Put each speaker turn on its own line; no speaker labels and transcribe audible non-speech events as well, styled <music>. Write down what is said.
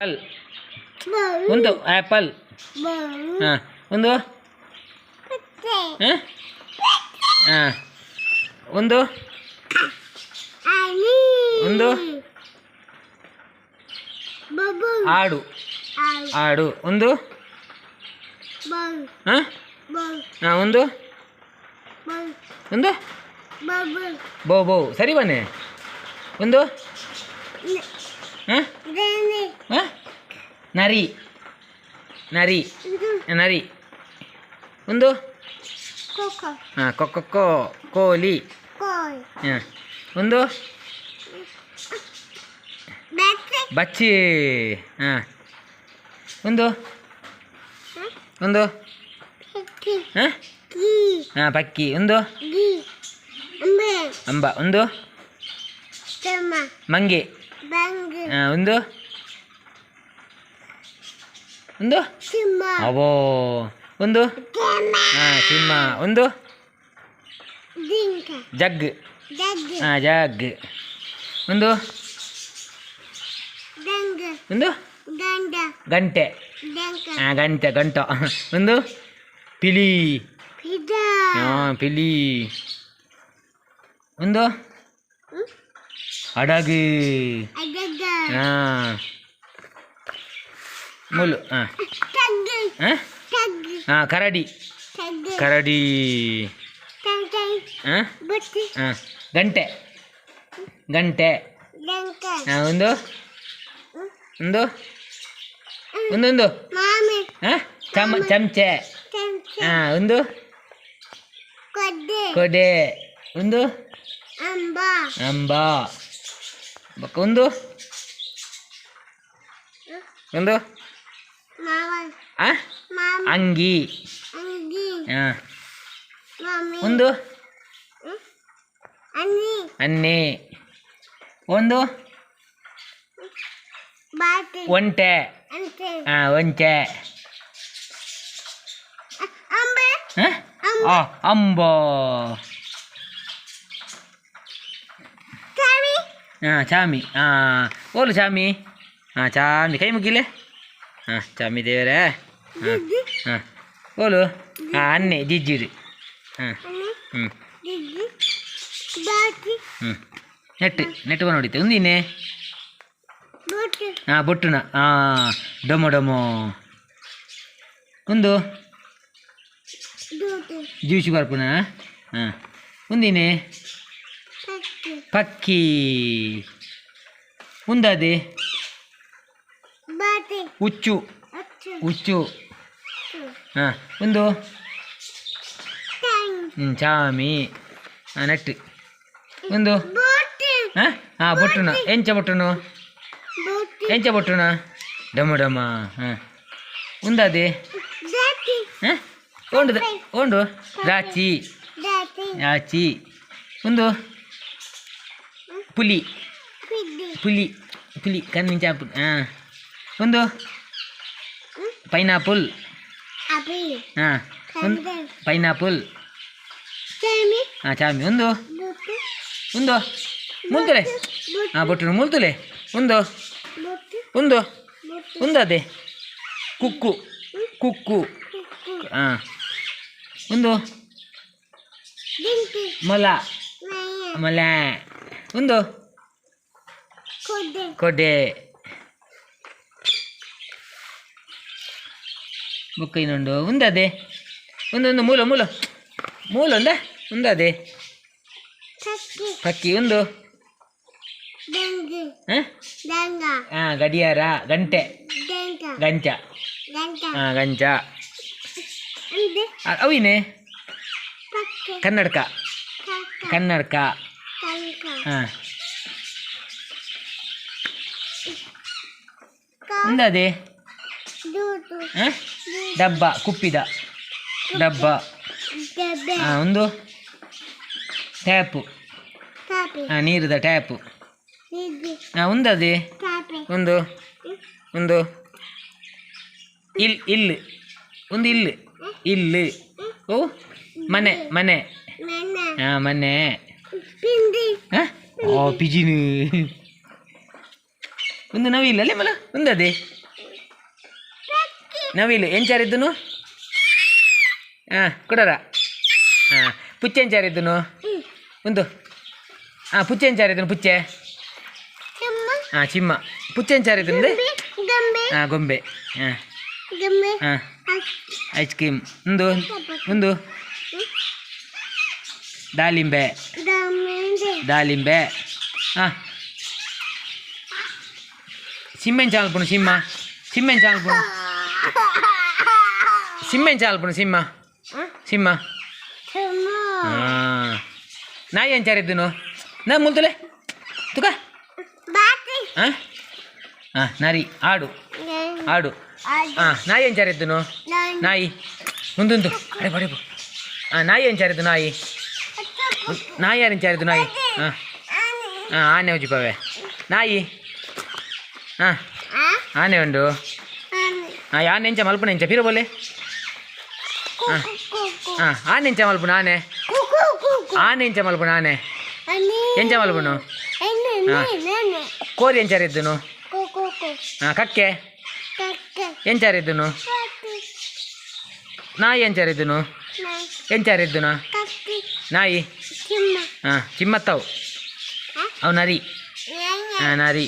ಅಲ್ ಒಂದು ಆ್ಯಪಲ್ ಹಾಂ ಒಂದು? ಹಾಂ? ಹಾಂ. ಒಂದು? ಒಂದು? ಆಡು. ಆಡು. ಒಂದು? ಹಾಂ? ಹಾಂ ಒಂದು? ಒಂದು? ಬೋ ಬೋ. ಸರಿ ಬನ್ನಿ. ಒಂದು? ಹಾಂ ಹಾಂ ನರಿ ನರಿ ನರಿ ಒಂದು ಹಾಂ ಕೊಕ್ಕೊ ಕೋಲಿ ಹಾಂ ಒಂದು ಬಚ್ಚಿ ಹಾಂ ಒಂದು ಒಂದು ಹಾಂ ಹಾಂ ಪಕ್ಕಿ ಒಂದು ಅಂಬ ಒಂದು ಮಂಗೆ ಹಾಂ ಒಂದು ಒಂದು ಅವೋ ಒಂದು ಹಾಂ ಸಿಂಹ ಒಂದು ಜಗ್ ಹಾಂ ಜಗ್ ಒಂದು ಒಂದು ಗಂಟೆ ಹಾಂ ಗಂಟೆ ಗಂಟ <laughs> ಒಂದು ಪಿಲಿ ಹಾಂ ಪಿಲಿ ಒಂದು ಹಡಗು ಹಾಂ ಮುಲು ಹಾಂ ಹಾಂ ಹಾಂ ಕರಡಿ ಕರಡಿ ಹಾಂ ಹಾಂ ಗಂಟೆ ಗಂಟೆ ಹಾಂ ಒಂದು ಒಂದು ಒಂದೊಂದು ಹಾಂ ಚಮ ಚಮಚೆ ಹಾಂ ಒಂದು ಕೊಡೆ ಒಂದು ಅಂಬ ಬಕ್ಕ ಒಂದು. ಒಂದು. ಅಂಗಿ. ಹಾಂ. ಒಂದು. ಅನ್ನಿ. ಒಂದು. ಒಂಟೆ. ಹಾ ಒಂಟೆ. ಅಂಬ. ಹಾಂ ಚಾಮಿ ಹಾಂ ಓಲು ಚಾಮಿ ಹಾಂ ಚಾಮಿ ಕೈ ಮುಗಿಲೆ ಹಾಂ ಚಾಮಿ ದೇವರೇ ಹಾಂ ಹಾಂ ಓಲು ಹಾಂ ಅನ್ನೆ ಜಿಜ್ಜಿರಿ ಹಾಂ ಹ್ಞೂ ಹ್ಞೂ ನೆಟ್ಟು ನೆಟ್ಟು ಬಂದು ಹೊಡಿತೆ ಒಂದಿನೇ ಹಾಂ ಬೊಟ್ಟುನ ಹಾಂ ಡೊಮೊ ಡೊಮೊ ಒಂದು ಜ್ಯೂಸಿ ಬರ್ಪುನ ಹಾಂ ಒಂದಿನೇ ಪಕ್ಕಿ. ಉಂದದೆ. ಹುಚ್ಚು. ಹುಚ್ಚು. ಹಾ ಒಂದು ಹ್ಞೂ ಚಾಮಿ. ಹಾಂ ನೆಟ್ಟು. ಒಂದು ಹಾಂ ಹಾಂ ಬೊಟ್ಟುನ. ಎಂಚ ಬೊಟ್ಟುನು? ಎಂಚ ಬೊಟ್ಟುನ? ಡಮ ಡಮ. ಹಾಂ. ಉಂದದೆ. ಹಾಂ ಪುಲಿ ಪುಲಿ ಪುಲಿ ಕಣ್ಣಿನ ಚಾಪು ಹಾಂ ಒಂದು ಪೈನಾಪುಲ್ ಹಾಂ ಒಂದು ಪೈನಾಪುಲ್ ಹಾಂ ಚಾಮಿ ಒಂದು ಒಂದು ಮುಲ್ತುಲೆ ಹಾಂ ಬೊಟ್ಟುನು ಮುಲ್ತುಲೆ ಒಂದು ಒಂದು ಒಂದದೆ ಕುಕ್ಕು ಕುಕ್ಕು ಹಾಂ ಒಂದು ಮೊಲ ಮೊಲ ಒಂದು. ಕೊಡೆ ಮುಕ್ಕ ಇನ್ನೊಂದು. ಒಂದದೆ ಒಂದೊಂದು ಮೂಲ ಮೂಲ. ಮೂಲ ಒಂದ ಒಂದದೆ ಪಕ್ಕಿ ಒಂದು. ಹಾಂ? ಗಡಿಯಾರ ಗಂಟೆ. ಗಂಚ. ಹಾಂ ಗಂಚ. ಅವಿನೇ ಕನ್ನಡಕ. ಕನ್ನಡಕ. ಹಾಂ. ಡಬ್ಬ ಕುಪ್ಪಿದ. ಡಬ್ಬ. ಒಂದು? ಟ್ಯಾಪು. ನೀರಿದ ಟ್ಯಾಪು. ಒಂದದೆ? ಒಂದು? ಒಂದು? ಇಲ್ ಇಲ್ಲಿ ಒಂದು ಇಲ್ಲಿ ಇಲ್ಲಿ ಓ ಮನೆ. ಮನೆ. ಹಾಂ ಮನೆ. ಓ ಪಿಜಿನು. ಒಂದು ನವಿಲು ಅಲ್ಲೇ ಮಲ ಒಂದದೇ ನವಿಲು ಎಂಚಾರಿದ್ದನು ಹಾಂ ಕೊಡರ? ಹಾಂ ಪುಚ್ಚೆ ಎಂಚಾರಿದ್ದನು ಒಂದು. ಹಾಂ ಪುಚ್ಚೆ ಎಂಚಾರಿದ್ದನು ಪುಚ್ಚೆ? ಹಾಂ ಚಿಮ್ಮ. ಪುಚ್ಚೆ ಎಂಚಾರಿದ್ದಂದೆ ಹಾಂ ಗೊಂಬೆ. ಹಾಂ ಹಾಂ ಐಸ್ ಕ್ರೀಮ್. ಒಂದು ಒಂದು. ದಾಳಿಂಬೆ ದಾಳಿಂಬೆ ಹಾಂ ಸಿಮ್ಮೆನ್ ಚಾಲ್ಪುಣು ಸಿಂಹ ಸಿಮ್ಮೆನ್ ಚಾಲ್ಪುಣು ಸಿಮ್ಮೆನ್ ಚಾಲ್ಪುಣು ಸಿಂಹ ಸಿಂಹ ಹಾಂ ನಾಯಿ ಎಂಚಾರಿದ್ದನು ನಾ ಮುಲ್ತಲೆ ತುಕ ಹಾಂ ಹಾಂ ನರಿ ಆಡು ಆಡು ಹಾಂ ನಾಯಿ ಎಂಚಾರಿದ್ದನು ನಾಯಿ ಮುಂದೊಂದು ಅಡೆ ಬಡೆ ಹಾಂ ನಾಯಿ ಎಂಚಾರಿದ್ದು ನಾಯಿ ನಾಯಿ ಯಾರು ಚಾರಿದ್ದು ನಾಯಿ? ಹಾಂ. ಹಾಂ ಆನೆ ಉಜ್ಜಿಪವೆ ನಾಯಿ? ಹಾಂ. ಆನೆ ಉಂಡು. ಹಾಂ ಆನೆ ಎಂಚ ಮಲ್ಪನ ಎಂಚ ಪಿರ ಬೋಲೆ. ಹಾಂ. ಆನೆ ಎಂಚ ಮಲ್ಪನ ಆನೆ? ಆನೆ ಎಂಚ ಮಲ್ಪನ ಆನೆ? ಎಂಚ ಮಲ್ಪನು? ಕೋರಿ ಎಂಚಾರಿದ್ದನು ಹಾಂ ಕಕ್ಕೆ? ಎಂಚಾರಿದ್ದನು ನಾಯಿ ಎಂಚಾರಿದ್ದನು ಎಂಚಾರಿದ್ದನು ನಾಯಿ ಹಾಂ ಚಿಮ್ಮತ್ತವು ಅವು ನರಿ ಹಾಂ ನರಿ